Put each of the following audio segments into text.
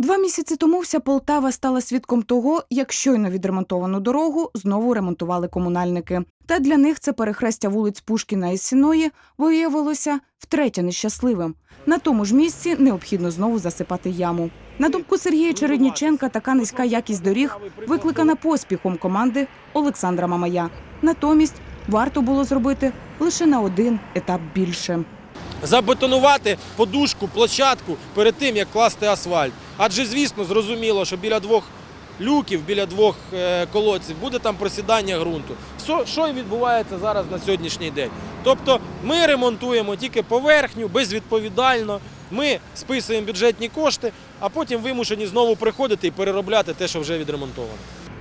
Два місяці тому вся Полтава стала свідком того, як щойно відремонтовану дорогу знову ремонтували комунальники. Та для них це перехрестя вулиць Пушкіна і Сіної виявилося втретє нещасливим. На тому ж місці необхідно знову засипати яму. На думку Сергія Чередніченка, така низька якість доріг викликана поспіхом команди Олександра Мамая. Натомість варто було зробити лише на один етап більше. Забетонувати подушку, площадку перед тим, як класти асфальт. Адже, звісно, зрозуміло, що біля двох люків, біля двох е, колодців буде там просідання ґрунту. Що, і відбувається зараз на сьогоднішній день. Тобто ми ремонтуємо тільки поверхню, безвідповідально. Ми списуємо бюджетні кошти, а потім вимушені знову приходити і переробляти те, що вже відремонтовано.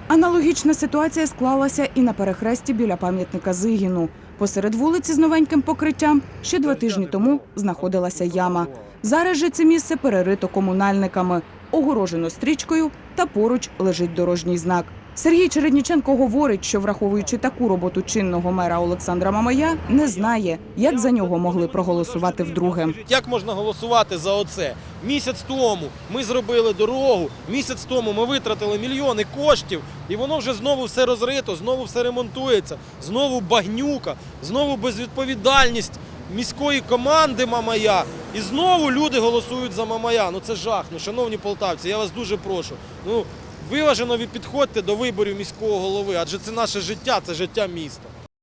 Аналогічна ситуація склалася і на перехресті біля пам'ятника Зигіну. Посеред вулиці з новеньким покриттям ще два тижні тому знаходилася яма. Зараз же це місце перерито комунальниками, огорожено стрічкою та поруч лежить дорожній знак. Сергій Чередніченко говорить, що враховуючи таку роботу чинного мера Олександра Мамая, не знає, як за нього могли проголосувати вдруге. Як можна голосувати за оце? Місяць тому ми зробили дорогу, місяць тому ми витратили мільйони коштів, і воно вже знову все розрито, знову все ремонтується, знову багнюка, знову безвідповідальність міської команди Мамая. І знову люди голосують за Мамая. Ну це жах. Ну, шановні полтавці, я вас дуже прошу. Ну, виважено ви підходьте до виборів міського голови, адже це наше життя, це життя міста.